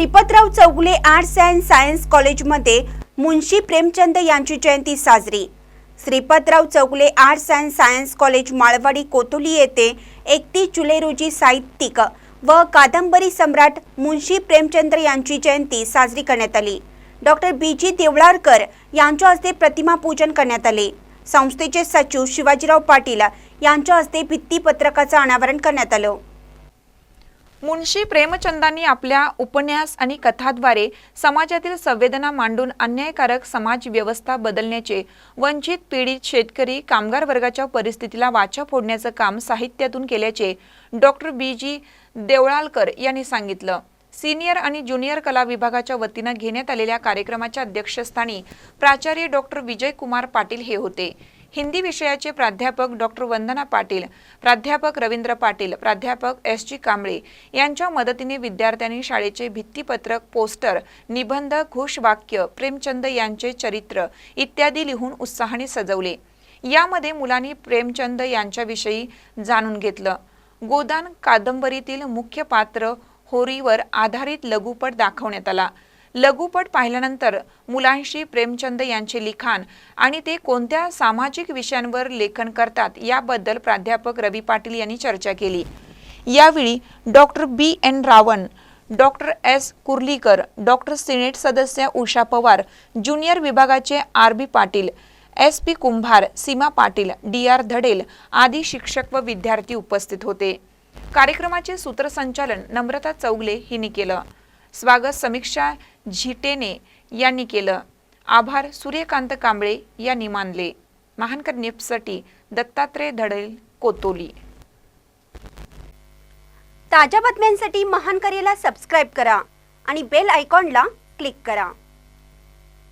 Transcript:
Shripatrao Chougule arts and science कॉलेजमध्ये मुंशी प्रेमचंद यांची जयंती साजरी. Shripatrao Chougule arts and science college Malwadi Kotuli येथे एकतीस जुलै रोजी साहित्यिक व कादंबरी सम्राट मुंशी प्रेमचंद्र यांची जयंती साजरी करण्यात आली. डॉक्टर बी जी देवळारकर यांच्या हस्ते प्रतिमा पूजन करण्यात आले. संस्थेचे सचिव शिवाजीराव पाटील यांच्या हस्ते भित्तीपत्रकाचं अनावरण करण्यात आलं. मुन्शी प्रेमचंदांनी आपल्या उपन्यास आणि कथाद्वारे समाजातील संवेदना मांडून अन्यायकारक समाज व्यवस्था बदलण्याचे वंचित पीडित शेतकरी कामगार वर्गाच्या परिस्थितीला वाचा फोडण्याचं काम साहित्यातून केल्याचे डॉक्टर बी. जी. देवळालकर यांनी सांगितलं. सिनियर आणि ज्युनियर कला विभागाच्या वतीनं घेण्यात आलेल्या कार्यक्रमाच्या अध्यक्षस्थानी प्राचार्य डॉक्टर विजय कुमार पाटील हे होते. हिंदी विषयाचे प्राध्यापक डॉक्टर वंदना पाटील प्राध्यापक रवींद्र पाटील प्राध्यापक एस जी कांबळे यांच्या मदतीने विद्यार्थ्यांनी शाळेचे भित्तीपत्रक पोस्टर निबंध घोषवाक्य प्रेमचंद यांचे चरित्र इत्यादी लिहून उत्साहाने सजवले. यामध्ये मुलांनी प्रेमचंद यांच्याविषयी जाणून घेतलं. गोदान कादंबरीतील मुख्य पात्र होरीवर आधारित लघुपट दाखवण्यात आला. लघुपट पाहिल्यानंतर मुलांशी प्रेमचंद यांचे लिखाण आणि ते कोणत्या सामाजिक विषयांवर लेखन करतात याबद्दल प्राध्यापक रवी पाटील यांनी चर्चा केली. यावेळी doctor B. N. Ravan doctor S. Kurlikar doctor senate सदस्य उषा पवार ज्युनियर विभागाचे R. B. Patil S. P. Kumbhar Seema Patil D. R. Dhadel आदी शिक्षक व विद्यार्थी उपस्थित होते. कार्यक्रमाचे सूत्रसंचालन नम्रता चौगले हिने केलं. स्वागत समीक्षा झिटेने यांनी केलं. आभार सूर्यकांत कांबळे यांनी मानले. महानकर नेपसाठी दत्तात्रय धडेल कोतोली. ताज्या बातम्यांसाठी महानकरेला सबस्क्राईब करा आणि बेल आयकॉनला क्लिक करा.